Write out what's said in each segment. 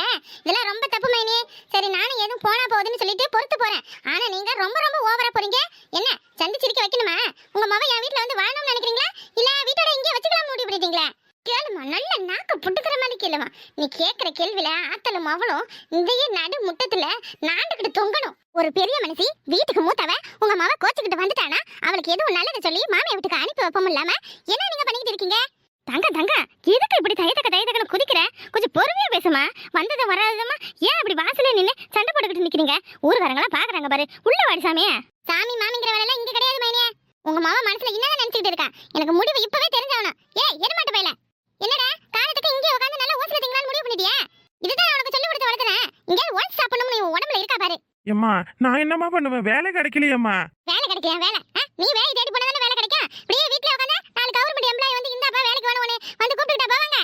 நீங்க இதெல்லாம் ரொம்ப தப்பு மைனி. சரி நானும் எதுவும் போனா போகுதுன்னு சொல்லிட்டு பொறுத்து போறேன். ஆனா நீங்க ரொம்ப ரொம்ப ஓவரா போறீங்க. என்ன சந்திச்சிருக்க வைக்கணுமா? உங்க மவ என் வீட்ல வந்து வாழணும்னு நினைக்கிறீங்களா? இல்ல வீட்டோட இங்கே வச்சுக்கலாம் முடிவு பண்ணிட்டீங்களா? கேளுமா நல்ல நாக்க புட்டுக்கிற மாதிரி கேளுமா நீ கேட்குற கேள்வியில ஆத்தலும் அவளும் இதையே நடு முட்டத்துல நாண்டுகிட்டு தொங்கணும். ஒரு பெரிய மனுஷி வீட்டுக்கு மூத்தவ உங்க மவ கோச்சுக்கிட்டு வந்துட்டானா அவளுக்கு எதுவும் நல்லதை சொல்லி மாமியை வீட்டுக்கு அனுப்பி வைப்போம் இல்லாம என்ன நீங்க பண்ணிக்கிட்டு இருக்கீங்க? தங்க தங்க. எதுக்கு இப்படி தயத்தக்க தயத்தக்கன்னு குதிக்கிற? கொஞ்சம் பொறுமையா பேசுமா வந்தது வராததுமா? ஏன் இப்படி வாசல்ல நின்னு சண்டை போட்டுக்கிட்டு நிக்கிறீங்க? ஊர்காரங்களாம் பாக்குறாங்க பாரு. உள்ள வாடி சாமியே. சாமி மாமிங்கிற வேலை இங்க கிடையாது மைனியே உங்க மாமா மனசுல என்னதான் நினைச்சிட்டு இருக்கா? எனக்கு முடிவு இப்பவே தெரிஞ்சாகணும் ஏய் எருமாட்ட பையல. என்னடா? காலத்துக்கு இங்கே உட்காந்து நல்லா ஊசல திங்கலான்னு முடிவு பண்ணிட்டியா? இதுதான் உனக்கு சொல்லி கொடுத்து வளர்த்தனே? இங்கே ஒன் ஸ்டாப் பண்ணணும் நீ உடம்புல இருக்கா பாரு. ஏம்மா நான் என்னம்மா பண்ணுவேன்? வேலை கிடைக்கலையேம்மா. வேலை கிடைக்கல வேலை? நீ வேலை தேடி போனா வேலை கிடைக்கும் இப்படியே வீட்ல உட்காந்து நாலு கவர்மெண்ட் எம்ப்ளாயி வந்து இந்தாப்பா வேலைக்கு வேணும் உன்னை வந்து கூப்பிட்டுட்டா போவாங்க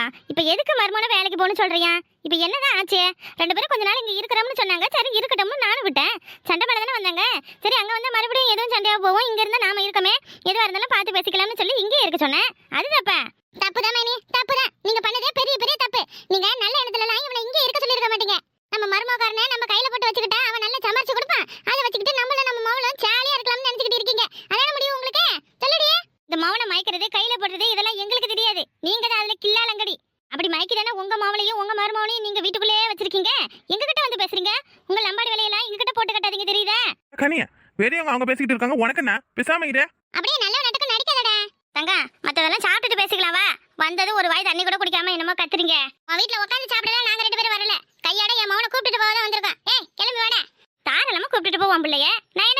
ஏன் இப்போ எதுக்கு மருமன வேலைக்கு போகணும்னு சொல்றியா? இப்போ என்னதான் ஆச்சு? ரெண்டு பேரும் கொஞ்ச நாள் இங்க இருக்கிறோம்னு சொன்னாங்க. சரி இருக்கட்டும்னு நானும் விட்டேன். சண்டை மேல தானே வந்தாங்க. சரி அங்க வந்து மறுபடியும் எதுவும் சண்டையா போவோம் இங்க இருந்தா நாம இருக்கமே. எதுவா இருந்தாலும் பார்த்து பேசிக்கலாம்னு சொல்லி இங்கே இருக்க சொன்னேன். அது தப்பா? தப்புதான் மேனி தப்புதான் நீங்க பண்ணதே பெரிய பெரிய தப்பு. நீங்க நல்ல இடத்துல எல்லாம் இவனை இங்கே இருக்க சொல்லிருக்க மாட்டீங்க. நம்ம மருமகாரனை நம்ம கையில போட்டு வச்சுக்கிட்டா அவன் நல்லா சம்பாரிச்சு கொடுப்பான். அதை வச்சுக்கிட்டு நம்மள நம்ம மவளும் ஜாலியா இருக்கலாம்னு நினைச்சுக்கிட்டு இருக்கீங்க. அதான முடியும் உங்களுக்கு? சொல்லுடியே இந்த மவனை மயக்கிறது கையில போடுறது இதெல்லாம் எங்களுக்கு தெரியாது. நீங்க தான் அதுல கில்லாலங்கடி. அப்படி மயக்கி தானே உங்க மாவளையும் உங்க மருமவனையும் நீங்க வீட்டுக்குள்ளேயே வச்சிருக்கீங்க? எங்க கிட்ட வந்து பேசுறீங்க? உங்க லம்பாடி வேலையெல்லாம் எங்க கிட்ட போட்டு கட்டாதீங்க தெரியுதா? கனியா பெரியவங்க அவங்க பேசிக்கிட்டு இருக்காங்க. உனக்கு என்ன? பேசாம இரு. அப்படியே நல்ல நாட்டுக்கு நடிக்காதடா. தங்க மத்ததெல்லாம் சாப்பிட்டுட்டு பேசிக்கலாம் வா. வந்தது ஒரு வாய் தண்ணி கூட குடிக்காம என்னமோ கத்துறீங்க. உன் வீட்ல உட்காந்து சாப்பிடலாம் நாங்க ரெண்டு பேரும் வரல. கையோட என் மவனை கூப்பிட்டுட்டு போக தான் வந்திருக்கோம். ஏய் கிளம்பி வாடா. தாராளமா கூப்பிட்டுட்டு போவோம் பிள்ளைய. நான் என்ன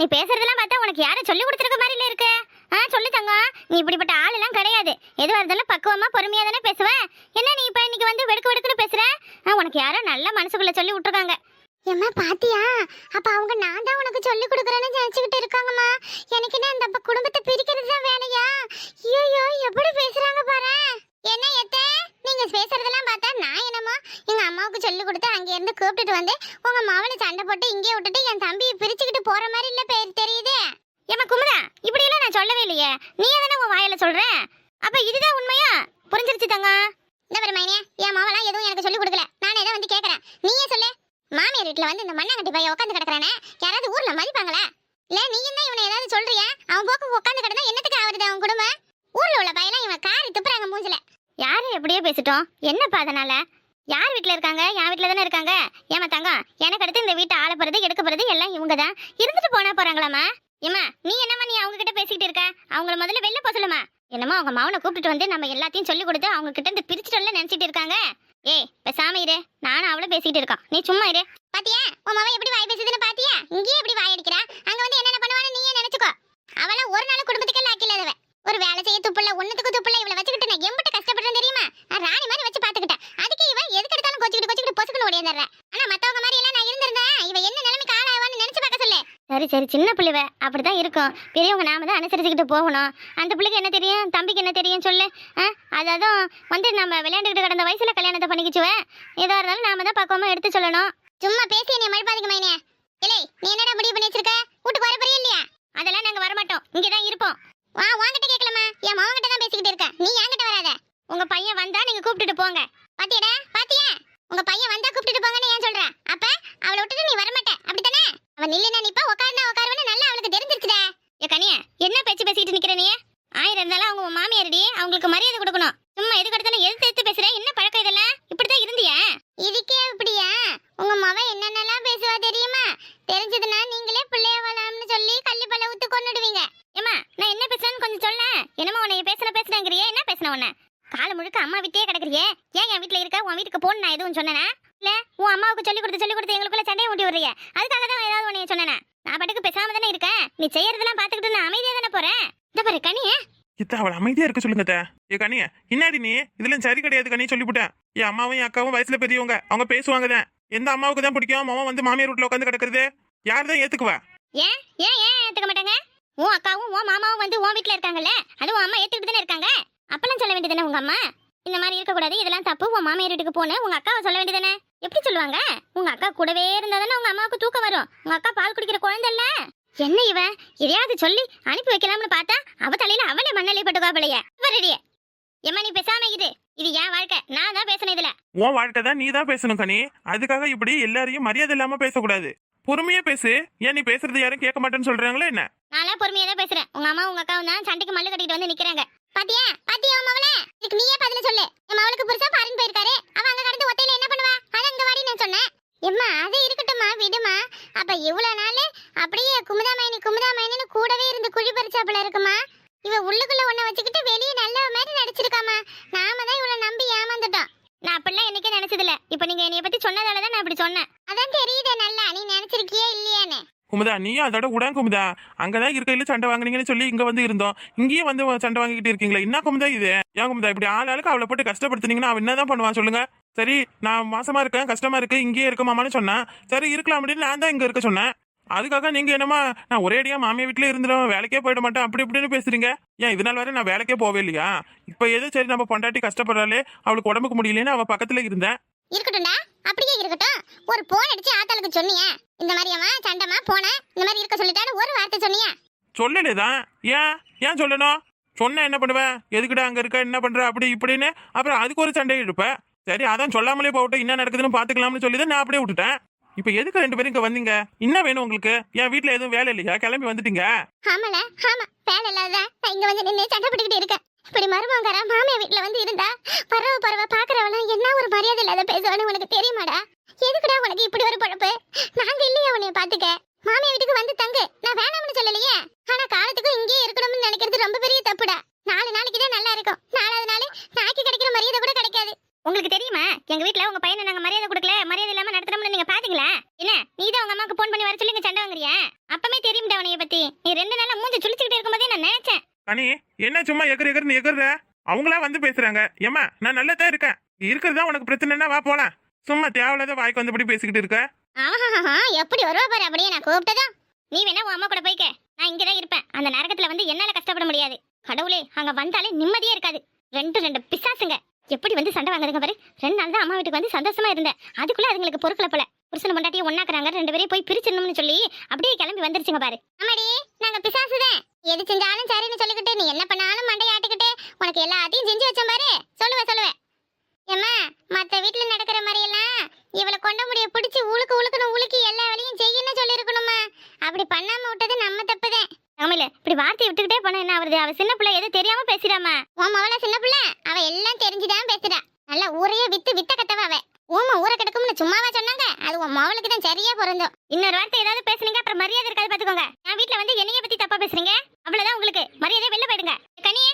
நீ பேசுறதெல்லாம் பார்த்தா உனக்கு யாரும் சொல்லி கொடுத்துருக்க மாதிரி இருக்கு. ஆ சொல்லு தங்கம். நீ இப்படிப்பட்ட ஆள் எல்லாம் கிடையாது. எதுவா இருந்தாலும் பக்குவமா பொறுமையா தானே பேசுவ? என்ன நீ இப்ப இன்னைக்கு வந்து வெடுக்கு வெடுக்குன்னு பேசுற? ஆ, உனக்கு யாரோ நல்ல மனசுக்குள்ள சொல்லி விட்டுருக்காங்க. ஏம்மா பாத்தியா? அப்ப அவங்க நான் தான் உனக்கு சொல்லி கொடுக்குறேன்னு நினைச்சுக்கிட்டு இருக்காங்கம்மா. எனக்கு என்ன இந்த குடும்பத்தை பிரிக்கிறது தான் வேலையா? ஐயோ எப்படி பேசுறாங்க பாரு. என்ன எத்தே? நீங்க பேசுறதெல்லாம் பார்த்தா நான் என்னமோ எங்க அம்மாவுக்கு சொல்லி கொடுத்து அங்க இருந்து கூப்பிட்டுட்டு வந்து உங்க மாவனை சண்டை போட்டு இங்கே விட்டுட்டு என் தம்பியை பிரிச்சுக்கிட்டு போற மாதிரி இல்ல ஏமா குமுதா இப்படி எல்லாம் நான் சொல்லவே இல்லையே. நீ தானே உன் வாயில சொல்ற? அப்ப இதுதான் உண்மையா? புரிஞ்சிருச்சு தங்க. இந்த பாரு என் மாவெல்லாம் எதுவும் எனக்கு சொல்லி கொடுக்கல. நானே தான் வந்து கேட்கறேன் நீயே சொல்லு. மாமியார் வீட்டுல வந்து இந்த மண்ணாங்கட்டி பையன் உட்காந்து கிடக்குறானே யாராவது ஊர்ல மதிப்பாங்களா? இல்ல நீ என்ன இவனை ஏதாவது சொல்றியா? அவன் போக்கு உட்காந்து கிடந்தா என்னத்துக்கு ஆகுறது அவன் குடும்பம் ஊர்ல உள்ள பையெல்லாம் இவன் காரி துப்புறாங்க மூஞ்சில. யாரு எப்படியோ பேசிட்டோம். என்னப்பா அதனால? யார் வீட்டில் இருக்காங்க? என் வீட்ல தானே இருக்காங்க? ஏமா தங்கம் எனக்கு அடுத்து இந்த வீட்டை ஆள போறது எடுக்க போறது எல்லாம் இவங்க தான் இருந்துட்டு போனா போறாங்களாமா ஏமா நீ என்னம்மா நீ அவங்க கிட்ட பேசிக்கிட்டு இருக்க? அவங்கள முதல்ல வெளில போக சொல்லுமா என்னமோ அவங்க மவனை கூப்பிட்டு வந்து நம்ம எல்லாத்தையும் சொல்லி கொடுத்து அவங்க கிட்ட இருந்து பிரிச்சுட்டு நினைச்சிட்டு இருக்காங்க. ஏய் பேசாம இரு. நானும் அவளும் பேசிட்டு இருக்கோம். நீ சும்மா இரு. பாத்தியா? உன் மவன் எப்படி வாய் பேசுதுன்னு பாத்தியா? இங்கேயே எப்படி வாய் அடிக்கிறா? அங்க வந்து என்னென்ன பண்ணுவான்னு நீயே நினைச்சுக்கோ. அவள ஒரு நாள் குடும்பத்துக்கு லாக்கில்லாதவ ஒரு வேலை செய்ய துப்புல ஒண்ணுத்துக்கு துப்புல இவளை வச்சுக்கிட்டு நான் எம்பிட்ட கஷ்டப்படுறேன் தெரியுமா? நான் ராணி மாதிரி வச்சு பாத்துக்கிட்டேன் அதுக்கு இவ எதுக்கு எடுத்தாலும் கொச்சிக்கிட்டு கொச்சிக்கிட்டு பொசுக்குன்னு ஓடியாந்துடுறேன் ஆனா மத்தவங்க மாதிரி எல்லாம் நான் இருந்திருந்தா இவ என்ன நிலைமைக்கு ஆளாவான்னு நினைச்சு பார்க்க சொல்லு. சரி சரி சின்ன பிள்ளைவ. அப்படிதான் இருக்கும். பெரியவங்க நாம தான் அனுசரிச்சுக்கிட்டு போகணும். அந்த பிள்ளைக்கு என்ன தெரியும்? தம்பிக்கு என்ன தெரியும் சொல்லு. ஆ? அதான் வந்து நம்ம விளையாண்டுக்கிட்டு கிடந்த வயசுல கல்யாணத்தை பண்ணிக்கிச்சுவேன் ஏதோ இருந்தாலும் நாம தான் பக்குவமா எடுத்து சொல்லணும். சும்மா பேசி என்னை மழுப்பாதுக்கு மைனே. இல்லை நீ என்னடா முடிவு பண்ணி வச்சிருக்க? வீட்டுக்கு வர போறியா இல்லையா? அதெல்லாம் நாங்க வரமாட்டோம். இங்கே தான் இருப்போம். வா உன்கிட்ட கேட்கலாமா? என் மகன் கிட்ட தான் பேசிக்கிட்டு இருக்கேன் நீ என்கிட்ட வராத. உங்க பையன் வந்தா நீங்க கூப்பிட்டுட்டு போங்க. பாத்தியடா? பாத்தியா? உங்க பையன் வந்தா கூப்பிட்டுட்டு போங்கன்னு ஏன் சொல்றேன் அப்ப அவளை விட்டுட்டு நீ வர அவன் நில்லுனா நிப்பா உட்காருனா உட்காருவன்னு நல்லா அவளுக்கு தெரிஞ்சிருச்சுடா. ஏ கனியா என்ன பேச்சு பேசிக்கிட்டு நிக்கிற நீ? ஆயிரம் இருந்தாலும் அவங்க மாமியாரடி அவங்களுக்கு மரியாதை கொடுக்கணும். சும்மா எதுக்கு எடுத்தாலும் எதிர்த்து எடுத்து பேசுற என்ன பழக்கம் இதெல்லாம்? இப்படிதான் இருந்தியா? இதுக்கே இப்படியா? உங்க மவ என்னென்னலாம் பேசுவா தெரியுமா? தெரிஞ்சதுன்னா நீங்களே பிள்ளைய வளம்னு சொல்லி கள்ளி பல்ல ஊத்து கொன்னுடுவீங்க. ஏமா நான் என்ன பேசுறேன்னு கொஞ்சம் சொல்ல. என்னமா உன்னை பேசுன பேசுறேங்கிறியே? என்ன பேசுன உன்ன? காலை முழுக்க அம்மா வீட்டே கிடக்குறியே? ஏன் என் வீட்ல இருக்க? உன் வீட்டுக்கு போன்னு நான் எதுவும் சொன்னேனா? இல்ல உன் அம்மாவுக்கு சொல்லி கொடுத்து சொல்லி கொடுத்து எங்களுக்குள்ள சண்டையை ஊட்டி விடுறிய. அதுக்காக தான் ஏதாவது உன்னைய சொன்னேனா. நான் பாட்டுக்கு பேசாம தானே இருக்கேன். நீ செய்யறதெல்லாம் பாத்துக்கிட்டு நான் அமைதியா தானே போறேன். இந்த பாரு கனியே. இத்த அவளை அமைதியா இருக்க சொல்லுங்க. ஏ கனியா இன்னாடி நீ? இதெல்லாம் சரி கிடையாது கனி சொல்லிவிட்டேன் என் அம்மாவும் என் அக்காவும் வயசுல பெரியவங்க அவங்க பேசுவாங்க தான். எந்த அம்மாவுக்கு தான் பிடிக்கும்? மாமா வந்து மாமியார் வீட்டுல உட்காந்து கிடக்குறது. யார் தான் ஏத்துக்குவா? ஏன் ஏன் ஏன் ஏத்துக்க மாட்டாங்க? உன் அக்காவும் உன் மாமாவும் வந்து உன் வீட்ல இருக்காங்கல்ல. அது உன் அம்மா ஏத்துக்கிட்டு தானே இருக்காங்க? அப்பெல்லாம் சொல்ல வேண்டியதுதானே உங்க அம்மா? இந்த மாதிரி இருக்கக்கூடாது இதெல்லாம் தப்பு. உன் மாமியார் வீட்டுக்கு போனேன் உங்க அக்காவை சொல்ல வேண்டியதானே எப்படி சொல்லுவாங்க? உங்க அக்கா கூடவே இருந்தா தானே உங்க அம்மாவுக்கு தூக்கம் வரும். உங்க அக்கா பால் குடிக்கிற குழந்தை இல்ல. என்ன இவன் எதையாவது சொல்லி அனுப்பி வைக்கலாம்னு பார்த்தா அவ தலையில அவளே மண்ணலை பட்டுக்கா பிள்ளைய வரடியே எம்மா நீ பேசாம இரு. இது என் வாழ்க்கை. நான் தான் பேசணும் இதுல. உன் வாழ்க்கை தான் நீ தான் பேசணும் கனி. அதுக்காக இப்படி எல்லாரையும் மரியாதை இல்லாம பேசக்கூடாது. பொறுமையா பேசு. ஏன் நீ பேசுறது யாரும் கேட்க மாட்டேன்னு சொல்றாங்களா என்ன? நான்லாம் பொறுமையா தான் பேசுறேன். உங்க அம்மா உங்க அக்காவும் தான் சண்டைக்கு மல்லு கட்டிட்டு வந்து நிக்கிறாங்க. பாத்தியா? பாத்தியா உன் மவளே? இதுக்கு நீயே பதில சொல்லு. என் மவளுக்கு புருஷா பாருங்க போயிருக்காரு. அவ அங்க கடந்து ஒத்தையில என்ன பண்ணுவா? அது அங்க வாடி நான் சொன்னேன். எம்மா அது இருக்கட்டும்மா விடுமா அப்ப இவ்வளவு நாள் அப்படியே குமுதாமயனி குமுதாமைனு கூடவே இருந்து குழி பறிச்சாப்புல இருக்குமா? இவ உள்ளுக்குள்ள ஒன்ன வச்சுக்கிட்டு வெளியே நல்ல மாதிரி நடிச்சிருக்காமா? நாம தான் இவ்வளவு நம்பி ஏமாந்துட்டோம். நான் அப்படிலாம் என்னைக்கே நினைச்சதில்ல. இப்ப நீங்க என்னைய பத்தி சொன்னதால தான் நான் இப்படி சொன்னேன். அதான் தெரியுதே நல்லா. நீ நினைச்சிருக்கியே இல்லையானே குமுதா நீயும் அதோட உடன் குமுதா. அங்கதான் இருக்கையில சண்டை வாங்குனீங்கன்னு சொல்லி இங்க வந்து இருந்தோம். இங்கேயும் வந்து சண்டை வாங்கிக்கிட்டு இருக்கீங்களா. என்ன குமுதா இது? ஏன் குமுதா இப்படி ஆள் ஆளுக்கு அவளை போட்டு கஷ்டப்படுத்துனீங்கன்னா அவன் என்னதான் பண்ணுவான் சொல்லுங்க. சரி நான் மாசமா இருக்கேன் கஷ்டமா இருக்கு இங்கேயே இருக்க மாமான்னு சொன்னேன் சரி இருக்கலாம் அப்படின்னு நான் தான் இங்க இருக்க சொன்னேன். அதுக்காக நீங்க என்னமா நான் ஒரே அடியா மாமியா வீட்டுல இருந்துடும் வேலைக்கே போயிட மாட்டேன் அப்படி இப்படின்னு பேசுறீங்க. ஏன் இதனால் வரை நான் வேலைக்கே போவே இல்லையா? இப்ப எது சரி நம்ம பொண்டாட்டி கஷ்டப்படுறாளே அவளுக்கு உடம்புக்கு முடியலன்னு அவ பக்கத்துல இருந்தேன். இருக்கட்டும் அப்படியே இருக்கட்டும். ஒரு போன் அடிச்சு ஆத்தாளுக்கு சொன்னியா. இந்த மாதிரி அவன் சண்டமா போன இந்த மாதிரி இருக்க சொல்லிட்டான்னு ஒரு வார்த்தை சொன்னியா? சொல்லலேதான் ஏன்? ஏன் சொல்லணும்? சொன்ன என்ன பண்ணுவேன் எதுக்குடா அங்க இருக்க? என்ன பண்ற? அப்படி இப்படின்னு. அப்புறம் அதுக்கு ஒரு சண்டை இழுப்ப. சரி அதான் சொல்லாமலே போகட்டும். என்ன நடக்குதுன்னு பாத்துக்கலாம்னு சொல்லி தான் நான் அப்படியே விட்டுட்டேன். இப்போ எதுக்கு ரெண்டு பேரும் இங்க வந்தீங்க? என்ன வேணும் உங்களுக்கு? என் வீட்ல எதுவும் வேலை இல்லையா? கிளம்பி வந்துட்டீங்க. ஆமால ஆமா. வேலை இல்லாத இங்க வந்து நின்று சண்டை போட்டுக்கிட்டு இருக்கேன். இப்படி மருமங்கர மாமியா வீட்டுல வந்து இருந்தா பரவ பரவ பாக்குறவெல்லாம் என்ன ஒரு மரியாதை இல்லாத பேசுவான்னு உனக்கு தெரியுமாடா? எதுக்குடா உனக்கு இப்படி ஒரு பொழப்பு? நாங்க இல்லையா உன்னைய பாத்துக்க மாமியா வீட்டுக்கு வந்து தங்கு. நான் வேணாம்னு சொல்லலையே? ஆனா காலத்துக்கும் இங்கேயே இருக்கணும்னு நினைக்கிறது ரொம்ப பெரிய தப்புடா. நாலு நாளைக்கு தான் நல்லா இருக்கும். நாலாவது நாள் நாய்க்கு கிடைக்கிற மரியாதை கூட கிடைக்காது. உங்களுக்கு தெரியுமா? எங்க வீட்ல உங்க பையனை நாங்க மரியாதை கொடுக்கல மரியாதை இல்லாம நடத்துறோம்னு நீங்க பாத்தீங்களா? என்ன நீ தான் உங்க அம்மாக்கு போன் பண்ணி வர சொல்லி சண்டை வாங்குறியா? அப்பமே தெரியும்டா உனைய பத்தி. நீ ரெண்டு நாளா மூஞ்சி சுளிச்சுக்கிட்டு இருக்கும்போதே நான் நினைச்சேன். கனி என்ன சும்மா எகர் எகர்னு எகர்ற அவங்களா வந்து பேசுறாங்க. ஏம்மா நான் நல்லா தான் இருக்கேன் இருக்கிறதா உனக்கு பிரச்சனைனா வா போலாம். சும்மா தேவையில்லாத வாய்க்கு வந்தபடி பேசிக்கிட்டு இருக்க? ஆஹா எப்படி வருவா பாரு அப்படியே நான் கூப்பிட்டதா? நீ வேணா உன் அம்மா கூட போய்க்க. நான் இங்கதான் இருப்பேன். அந்த நரகத்துல வந்து என்னால கஷ்டப்பட முடியாது. கடவுளே அங்க வந்தாலே நிம்மதியே இருக்காது. ரெண்டு ரெண்டு பிசாசுங்க. எப்படி வந்து சண்டை வாங்குதுங்க பாரு? ரெண்டு நாள் தான் அம்மா வீட்டுக்கு வந்து சந்தோஷமா இருந்தேன். அதுக்குள்ள அதுங்களுக்கு பொறுக்கல போல. புருஷன் பொண்டாட்டியை ஒன்னாக்குறாங்க ரெண்டு பேரையும் போய் பிரிச்சிடணும்னு சொல்லி அப்படியே கிளம்பி வந்துருச்சுங்க பாரு. அம்மாடி நாங்க பிசாசுதான். எது செஞ்சாலும் சரின்னு சொல்லிக்கிட்டு நீ என்ன பண்ணாலும் மண்டையாட்டிக்கிட்டு உனக்கு எல்லாத்தையும் செஞ்சு வச்சேன் பாரு. சொல்லுவேன் சொல்லுவேன் ஏம்மா மத்த வீட்டுல நடக்கிற மாதிரி எல்லாம் இவளை கொண்ட முடிய பிடிச்சி உழுக்கு உழுக்குன்னு உலுக்கி எல்லா வேலையும் செய்யணும்னு சொல்லியிருக்கணுமா அப்படி பண்ணாம விட்டது நம்ம தப்புதான். ஆமல இப்படி வார்த்தை விட்டுக்கிட்டே போனா என்ன ஆகுறது? அவ சின்ன பிள்ளை எதுவும் தெரியாம பேசுறாமா உன் மவள சின்ன பிள்ளை அவ எல்லாம் தெரிஞ்சுதான் பேசுறா. நல்லா ஊரையே வித்து வித்த கத்தவ அவ. ஊமா ஊரை கிடக்கும்னு சும்மாவா சொன்னாங்க? அது உன் மவளுக்கு தான் சரியா பொருந்தும். இன்னொரு வார்த்தை ஏதாவது பேசுனீங்க? அப்புறம் மரியாதை இருக்காது பாத்துக்கோங்க. என் வீட்ல வந்து என்னைய பத்தி தப்பா பேசுறீங்க? அவ்வளவுதான் உங்களுக்கு. மரியாதை வெளில போயிடுங்க. கனியே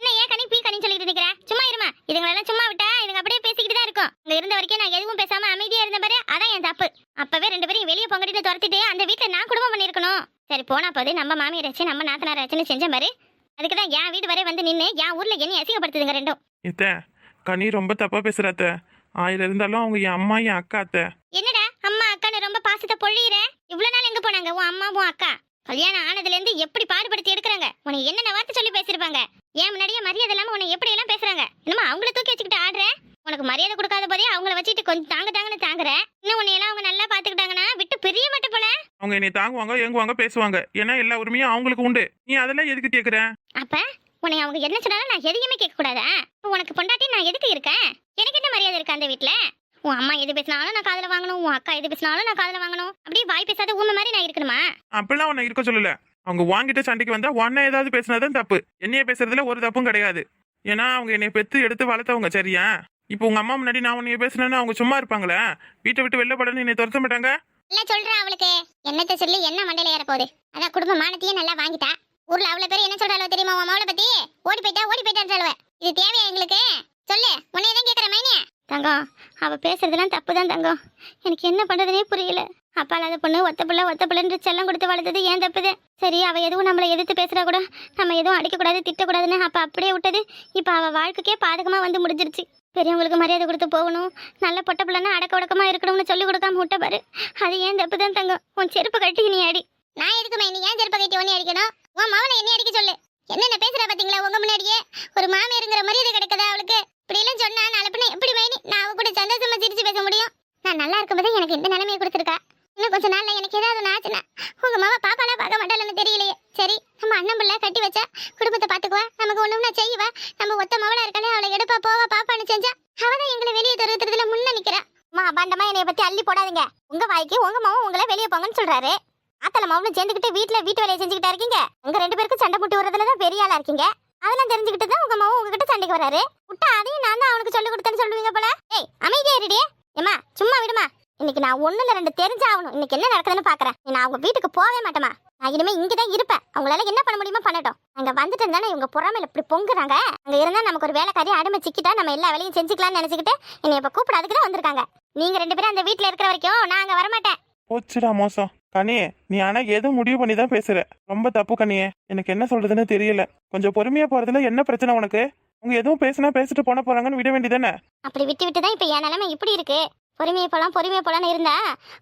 என்ன ஏன் கனி பீ கனின்னு சொல்லிட்டு நிக்கிற சும்மா இருமா. இதுங்களெல்லாம் சும்மா விட்டா இதுங்க அப்படியே பேசிக்கிட்டு தான் இருக்கும் இங்க இருந்த வரைக்கும் நான் எதுவும் பேசாம அமைதியா இருந்த பாரு அதான் என் தப்பு அப்பவே ரெண்டு பேரும் வெளியே பொங்கடிட்டு துரத்திட்டு அந்த வீட்ல நான் குடும்பம் பண்ணிருக்கணும் சரி போனா போது நம்ம மாமியார் ஆச்சு நம்ம நாத்தனார் ஆச்சுன்னு செஞ்ச மாதிரி அதுக்கு தான் என் வீடு வரை வந்து நின்னு என் ஊர்ல என்னை அசிங்கப்படுத்துதுங்க ரெண்டும். இத்த கனி ரொம்ப தப்பா பேசுறாத்த. ஆயிரம் இருந்தாலும் அவங்க என் அம்மா என் அக்கா அத்தை. என்னடா அம்மா அக்கான்னு ரொம்ப பாசத்தை பொழியிற? இவ்வளவு நாள் எங்க போனாங்க? உன் அம்மா உன் அக்கா. கல்யாணம் ஆனதுல இருந்து எப்படி பாடுபடுத்தி எடுக்கிறாங்க? உனக்கு என்னென்ன வார்த்தை சொல்லி பேசிருப்பாங்க ஏன் முன்னாடியே மரியாதை இல்லாம உன்னை எப்படி எல்லாம் பேசுறாங்க? என்னமா அவங்கள தூக்கி வச்சுக்கிட்டு ஆடுற? உனக்கு மரியாதை கொடுக்காத போதே அவங்கள வச்சுட்டு கொஞ்சம் தாங்க தாங்கன்னு தாங்குற? இன்னும் உன்னை எல்லாம் அவங்க நல்லா பாத்துக்கிட்டாங்கன்னா விட்டு பிரிய மாட்டே போல? அவங்க என்னை தாங்குவாங்க ஏங்குவாங்க பேசுவாங்க. ஏன்னா எல்லா உரிமையும் அவங்களுக்கு உண்டு. நீ அதெல்லாம் எதுக்கு கேக்குற? அப்ப உன்னை அவங்க என்ன சொன்னாலும் நான் எதையுமே கேட்க கூடாதா உனக்கு பொண்டாட்டி நான் எதுக்கு இருக்கேன்? எனக்கு என்ன மரியாதை இருக்கு அந்த வீட்ல? உன் அம்மா எது பேசினாலும் நான் காதுல வாங்கணும் உன் அக்கா எது பேசினாலும் நான் காதுல வாங்கணும். அப்படியே வாய் பேசாத ஊமை மாதிரி நான் இருக்கணுமா? அப்படிலாம் உன்னை இருக்க சொல்லல. அவங்க வாங்கிட்ட சண்டைக்கு வந்தா உன்னை ஏதாவது பேசினதான் தப்பு. என்னைய பேசுறதுல ஒரு தப்பும் கிடையாது. ஏன்னா அவங்க என்னை பெத்து எடுத்து வளர்த்தவங்க சரியா? இப்போ உங்க அம்மா முன்னாடி நான் உன்னைய பேசுனேன்னா அவங்க சும்மா இருப்பாங்களா? வீட்டை விட்டு வெளில படன்னு என்னை துரத்த மாட்டாங்க? இல்ல சொல்றேன் அவளுக்கு. என்னத்த சொல்லி என்ன மண்டையில ஏற போகுது? அதான் குடும்ப மானத்தையே நல்லா வாங்கிட்டா. ஊர்ல அவ்வளவு பேர் என்ன சொல்றாளோ தெரியுமா உன் மவளை பத்தி? ஓடி போயிட்டா ஓடி போயிட்டான்னு சொல்லுவேன் இது தேவையா எங்களுக்கு? சொல்லு. உன்னைய தான் கேக்குற மைனே. தங்கம் அவள் பேசுறதெல்லாம் தப்பு தான் தங்கம். எனக்கு என்ன பண்ணுறதுனே புரியல. அப்பா இல்லாத பொண்ணு ஒத்த பிள்ளை ஒத்த பிள்ளைன்ற செல்லம் கொடுத்து வளர்த்தது ஏன் தப்புது? சரி அவள் எதுவும் நம்மளை எதிர்த்து பேசுகிறா கூட நம்ம எதுவும் அடிக்கக்கூடாது திட்டக்கூடாதுன்னு அப்போ அப்படியே விட்டது. இப்போ அவள் வாழ்க்கைக்கே பாதகமாக வந்து முடிஞ்சிருச்சு. பெரியவங்களுக்கு மரியாதை கொடுத்து போகணும். நல்ல பொட்ட பிள்ளைன்னா அடக்க உடக்கமாக இருக்கணும்னு சொல்லி கொடுக்காம விட்ட பாரு. அது ஏன் தப்பு தான் தங்கம்? உன் செருப்பு கட்டி நீ அடி. நான் எதுக்குமே நீ ஏன் செருப்பு கட்டி உன்னை அடிக்கணும்? உன் மவளை என்ன அடிக்க சொல்லு. என்னென்ன பேசுகிற பார்த்தீங்களா உங்கள் முன்னாடியே? ஒரு மாமியாருங்கிற மரியாதை கிடைக்குதா அவளுக்கு? இப்படிலாம் சொன்னா நாளை எப்படி மைனி? நான் அவ கூட சந்தோஷமா சிரிச்சு பேச முடியும். நான் நல்லா இருக்கும்போது எனக்கு இந்த நிலைமையை கொடுத்துருக்கா. இன்னும் கொஞ்ச நாள்ல எனக்கு ஏதாவது ஆச்சுன்னா உங்க மாமா பாப்பாலாம் பார்க்க மாட்டாளன்னு தெரியலையே. சரி நம்ம அண்ணன் பிள்ளை கட்டி வச்சா குடும்பத்தை பாத்துக்குவா நமக்கு ஒண்ணும்னா செய்வா? நம்ம ஒத்த மவளா இருக்காளே அவளை எடுப்பா போவா பாப்பான்னு செஞ்சா அவதான் எங்களை வெளியே தருகிறதுல முன்ன நிக்கிறா. மா அபாண்டமா என்னைய பத்தி அள்ளி போடாதீங்க. உங்க வாய்க்கு உங்க மாவும் உங்களை வெளியே போங்கன்னு சொல்றாரு. ஆத்தல மாவுல சேர்ந்துக்கிட்டு வீட்டுல வீட்டு வேலையை செஞ்சுக்கிட்டா இருக்கீங்க. உங்க ரெண்டு பேருக்கும் சண்டை முட்டி விடுறதுல தான் பெரிய ஆளா இருக்கீங்க. அதெல்லாம் தெரிஞ்சுக்கிட்டு தான் உங்க மாவும் உங்ககிட்ட சண்டைக்கு வராரு. விட்டா அதையும் நான் தான் அவனுக்கு சொல்லி கொடுத்தேன்னு சொல்லுவீங்க போல. ஏய் அமைதியா இருடி. ஏமா சும்மா விடுமா. இன்னைக்கு நான் ஒண்ணுல ரெண்டு தெரிஞ்சாகணும் இன்னைக்கு என்ன நடக்குதுன்னு பாக்குறேன். நான் அவங்க வீட்டுக்கு போகவே மாட்டேமா நான் இனிமே இங்கே தான் இருப்பேன். அவங்களால என்ன பண்ண முடியுமோ பண்ணட்டும். அங்க வந்துட்டு இருந்தானே இவங்க புறாமையில இப்படி பொங்குறாங்க? அங்க இருந்தா நமக்கு ஒரு வேலைக்காரி அடிமை சிக்கிட்டா நம்ம எல்லா வேலையும் செஞ்சுக்கலாம்னு நினைச்சுக்கிட்டு என்னை இப்ப கூப்பிடாதுக்கு தான் வந்திருக்காங்க. நீங்க ரெண்டு பேரும் அந்த வீட்டுல இருக்கிற வரைக்கும் நான் அங்க வரமாட்டேன். போச்சுடா மோசம். கனியே நீ ஆனா எது முடிவு பண்ணி தான் பேசுற. ரொம்ப தப்பு கனியே. எனக்கு என்ன சொல்றதுன்னு தெரியல. கொஞ்சம் பொறுமையா போறதுல என்ன பிரச்சனை உனக்கு? உங்க எதுவும் பேசினா பேசிட்டு போன போறாங்கன்னு விட வேண்டியதானே அப்படி விட்டு விட்டு தான் இப்ப என் நிலைமை இப்படி இருக்கு. பொறுமையை போலாம் பொறுமையை போலாம்னு இருந்தா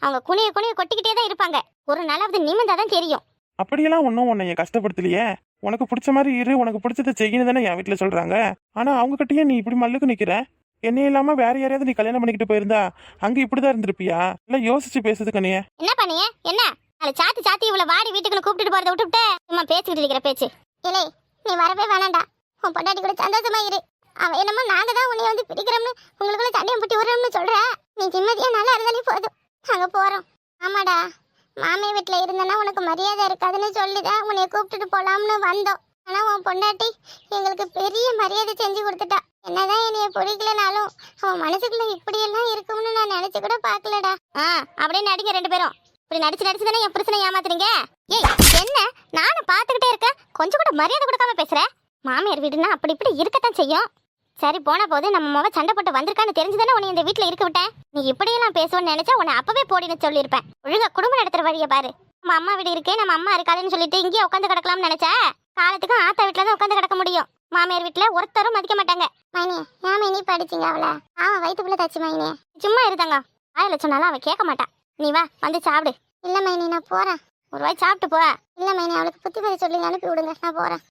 அவங்க குனிய குனிய கொட்டிக்கிட்டே தான் இருப்பாங்க. ஒரு நாளாவது நிமிந்தா தான் தெரியும். அப்படியெல்லாம் ஒன்றும் உன்னை கஷ்டப்படுத்தலையே. உனக்கு பிடிச்ச மாதிரி இரு உனக்கு பிடிச்சதை செய்யணும் தானே என் வீட்டில் சொல்றாங்க. ஆனா அவங்க கிட்டயே நீ இப்படி மல்லுக்கு நிக்கிற? என்ன இல்லாம வேற யாரையாவது நீ கல்யாணம் பண்ணிக்கிட்டு போயிருந்தா அங்க இப்படிதான் இருந்திருப்பியா? இல்ல யோசிச்சு பேசுது கனியே என்ன பண்ணிய என்ன? நாளை சாத்தி சாத்தி இவ்வளவு வாடி வீட்டுக்குள்ள கூப்பிட்டு போறத விட்டுவிட்டு சும்மா பேசிக்கிட்டு இருக்கிற பேச்சு. இல்லை நீ வரவே வேணாம்டா உன் பொண்டாட்டி கூட சந்தோஷமா இரு. அவ என்னமோ நாங்க தான் உன்னை வந்து பிடிக்கிறோம்னு உங்களுக்குள்ள சண்டையும் புட்டி விடுறோம்னு சொல்ற. நீ நிம்மதியா நல்லா இருந்தாலே போதும். நாங்க போறோம். ஆமாடா. மாமி வீட்டில் இருந்தனா உனக்கு மரியாதை இருக்காதுன்னு சொல்லிதான் உன்னை கூப்பிட்டுட்டு போலாம்னு வந்தோம். ஆனா உன் பொண்டாட்டி எங்களுக்கு பெரிய மரியாதை செஞ்சு கொடுத்துட்டா. என்னதான் என்னைய பிடிக்கலனாலும் அவன் மனசுக்குள்ள இப்படியெல்லாம் இருக்கும்னு நான் நினைச்சு கூட பாக்கலடா ஆ அப்படியே நடிங்க ரெண்டு பேரும். இப்படி நடிச்சு நடிச்சு தானே என் பிரச்சனை ஏமாத்துறீங்க ஏய் என்ன? நானும் பார்த்துக்கிட்டே இருக்கேன். கொஞ்சம் கூட மரியாதை கொடுக்காம பேசுகிறேன் மாமியார் வீடுனா அப்படி இப்படி இருக்கத்தான் செய்யும். சரி போன போது நம்ம முக சண்டை போட்டு வந்திருக்கான்னு தெரிஞ்சுதானே உன்னை இந்த வீட்டில் இருக்க விட்டேன். நீ இப்படியெல்லாம் பேசுவேன்னு நினைச்சா உன்னை அப்பவே போடின்னு சொல்லியிருப்பேன். ஒழுங்கா குடும்பம் நடத்துற வழியை பாரு. நம்ம அம்மா வீடு இருக்கே நம்ம அம்மா இருக்காதுன்னு சொல்லிட்டு இங்கேயே உட்காந்து கிடக்கலாம்னு நினைச்சா? காலத்துக்கும் ஆத்தா வீட்டில் தான் உட்காந்து கிடக்க முடியும். மாமியார் வீட்டுல ஒருத்தரும் மதிக்க மாட்டாங்க. மைனி ஏன் மைனி படிச்சீங்க அவள? ஆமா வயிற்றுக்குள்ள தச்சு மைனி. சும்மா இருதாங்க. வாயில சொன்னாலும் அவ கேட்க மாட்டா. நீ வா வந்து சாப்பிடு. இல்ல மைனி நான் போறேன். ஒரு வாய் சாப்பிட்டு போ. இல்ல மைனி அவளுக்கு புத்தி பதி சொல்லி அனுப்பி விடுங்க. நான் போறேன்.